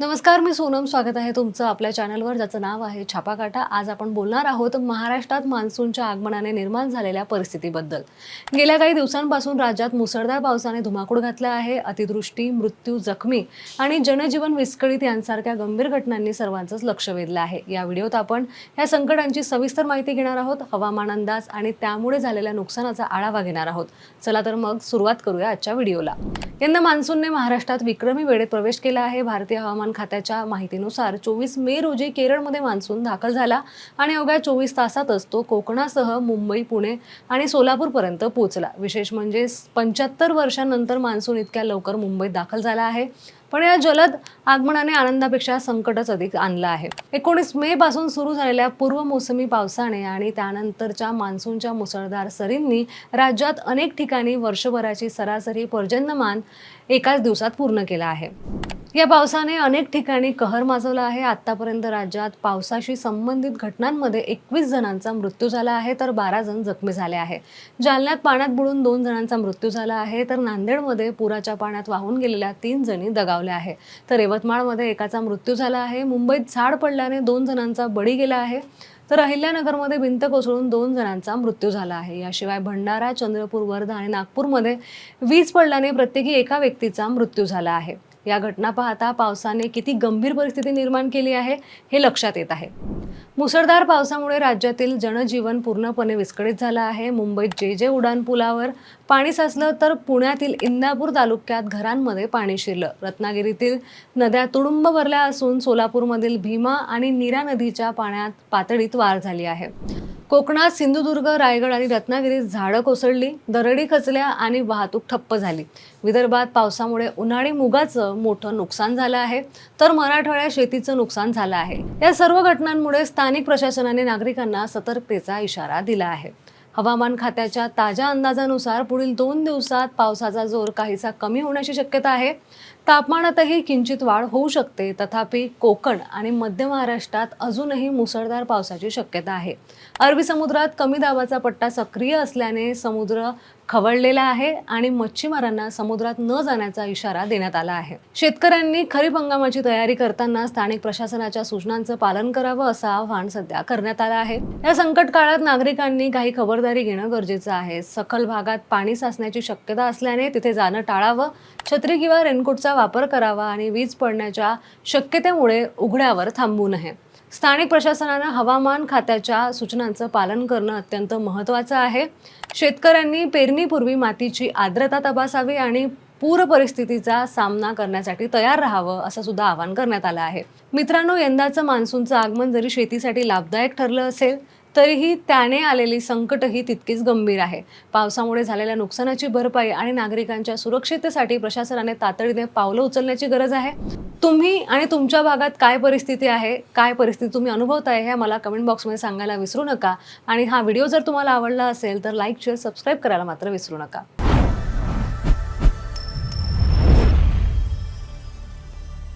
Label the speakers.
Speaker 1: नमस्कार मी सोनम. स्वागत आहे तुमचं आपल्या चॅनलवर. ज्याचं नाव आहे छापाकाटा. आज आपण बोलणार आहोत महाराष्ट्रात मान्सूनच्या आगमनाने निर्माण झालेल्या परिस्थितीबद्दल. गेल्या काही दिवसांपासून राज्यात मुसळधार पावसाने धुमाकूळ घातला आहे. अतिवृष्टी मृत्यू जखमी आणि जनजीवन विस्कळीत यांसारख्या गंभीर घटनांनी सर्वांचंच लक्ष वेधलं आहे. या व्हिडिओत आपण या संकटांची सविस्तर माहिती घेणार आहोत. हवामान अंदाज आणि त्यामुळे झालेल्या नुकसानाचा आढावा घेणार आहोत. चला तर मग सुरुवात करूया आजच्या व्हिडिओला. यंदा मान्सूनने महाराष्ट्रात विक्रमी वेळेत प्रवेश केला आहे. भारतीय हवामान खात्याच्या माहितीनुसार चोवीस मे रोजी केरळमध्ये मान्सून दाखल झाला आणि अवघ्या चोवीस तासातच तो कोकणासह मुंबई पुणे आणि सोलापूरपर्यंत पोहोचला. विशेष म्हणजे पंच्याहत्तर वर्षांनंतर मान्सून इतक्या लवकर मुंबईत दाखल झाला आहे. पण या जलद आगमनाने आनंदापेक्षा संकटच अधिक आणलं आहे. एकोणीस मे पासून सुरू झालेल्या पूर्व मोसमी पावसाने आणि त्यानंतरच्या मान्सूनच्या मुसळधार सरींनी राज्यात अनेक ठिकाणी वर्षभराची सरासरी पर्जन्यमान एकाच दिवसात पूर्ण केला आहे. या पावसाने अनेक ठिकाणी कहर माजवला आहे. आतापर्यंत राज्यात पावसाशी संबंधित घटनांमध्ये एकवीस जणांचा मृत्यू झाला आहे तर बारा जण जखमी झाले आहे जालन्यात पाण्यात बुडून दोन जणांचा मृत्यू झाला आहे तर नांदेडमध्ये पुराच्या पाण्यात वाहून गेलेल्या तीन जणी दगावल्या आहे तर यवतमाळमध्ये एकाचा मृत्यू झाला आहे. मुंबईत झाड पडल्याने दोन जणांचा बळी गेला आहे. तर अहिल्यानगरमध्ये भिंत कोसळून दोन जणांचा मृत्यू झाला आहे. याशिवाय भंडारा चंद्रपूर वर्धा आणि नागपूरमध्ये वीज पडल्याने प्रत्येकी एका व्यक्तीचा मृत्यू झाला आहे. या घटना पाहता पावसाने किती गंभीर परिस्थिती निर्माण केली आहे हे लक्षात येत आहे. मुसळधार पावसामुळे राज्यातील जनजीवन पूर्णपणे विस्कळीत झालं आहे. मुंबईत जे जे उड्डाण पुलावर पाणी साचलं तर पुण्यातील इंदापूर तालुक्यात घरांमध्ये पाणी शिरलं. रत्नागिरीतील नद्या तुडुंब भरल्या असून सोलापूरमधील भीमा आणि नीरा नदीच्या पाण्यात पातळीत वाढ झाली आहे. कोकणात सिंधुदुर्ग रायगड आणि रत्नागिरीत झाडं कोसळली दरडी खचल्या आणि वाहतूक ठप्प झाली. विदर्भात पावसामुळे उन्हाळी मुगाचं मोठं नुकसान झालं आहे. तर मराठवाड्यात शेतीचं नुकसान झालं आहे. या सर्व घटनांमुळे स्थानिक प्रशासनाने नागरिकांना सतर्कतेचा इशारा दिला आहे. हवामान खात्याच्या ताज्या अंदाजानुसार पुढील दोन दिवसात पावसाचा जोर काहीसा कमी होण्याची शक्यता आहे. तापमानातही किंचित वाढ होऊ शकते. तथापि कोकण आणि मध्य महाराष्ट्रात अजूनही मुसळधार पावसाची शक्यता आहे. अरबी समुद्रात कमी दाबाचा पट्टा सक्रिय असल्याने समुद्र खवळलेला आहे आणि मच्छीमारांना समुद्रात न जाण्याचा इशारा देण्यात आला आहे. शेतकऱ्यांनी खरीप हंगामाची तयारी करताना स्थानिक प्रशासनाच्या सूचनांचं पालन करावं असं आवाहन सध्या करण्यात आलं आहे. या संकट काळात नागरिकांनी काही खबरदारी घेणं गरजेचं आहे. सखल भागात पाणी साचण्याची शक्यता असल्याने तिथे जाणं टाळावं छत्री किंवा रेनकोटचा वापर करावा आणि वीज पडण्याच्या शक्यतेमुळे उघड्यावर थांबू नये. स्थानिक प्रशासनानं हवामान खात्याच्या सूचनांचं पालन करणं अत्यंत महत्त्वाचं आहे. शेतकऱ्यांनी पेरणीपूर्वी मातीची आर्द्रता तपासावी आणि पूर परिस्थितीचा सामना करण्यासाठी तयार राहावं असं सुद्धा आवाहन करण्यात आलं आहे. मित्रांनो यंदाचं मान्सूनचं आगमन जरी शेतीसाठी लाभदायक ठरलं असेल तरीही त्याने आलेली संकटही तितकीच गंभीर आहे. पावसामुळे झालेल्या नुकसानाची भरपाई आणि नागरिकांच्या सुरक्षिततेसाठी प्रशासनाने तातडीने पावलं उचलण्याची गरज आहे. तुम्ही आणि तुमच्या भागात काय परिस्थिती आहे काय परिस्थिती तुम्ही अनुभवताय हे मला कमेंट बॉक्समध्ये सांगायला विसरू नका. आणि हा व्हिडिओ जर तुम्हाला आवडला असेल तर लाईक शेअर सबस्क्राईब करायला मात्र विसरू नका.